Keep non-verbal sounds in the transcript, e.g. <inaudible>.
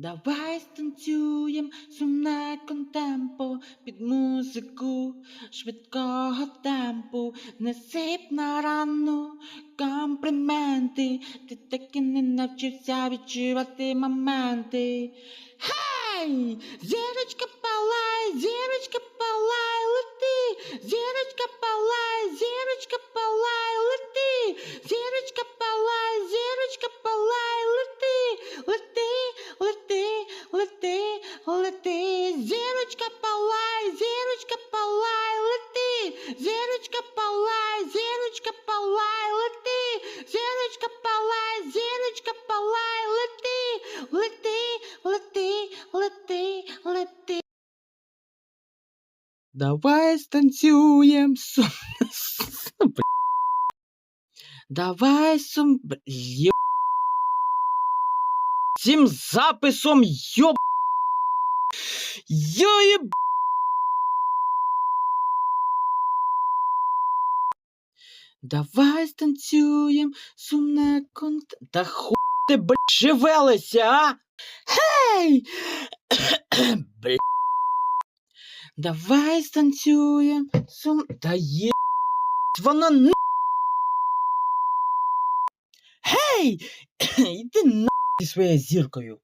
Давай станцюєм сумне контемпо під музику швидкого темпу, не сип на рану компліменти, ти таки не навчився відчувати моменти. Хей! Зірочка палай, зірочка палай, лети, зірочка палай, зірочка палай, зірочка палай, лети, зірочка палай, зірочка палай, лети, зірочка палай, зірочка палай, лети, лети, лети, лети, лети. Давай станцюєм сум... Давай сум... Цим записом йоб... Йоєб... Давай станцюєм сумне конт... Та ху ти, бля, шевелися, а? Гей! <coughs> Бля. Давай станцюєм сум... Та є... Вона н... Гей! <coughs> Іди на зі своєю зіркою.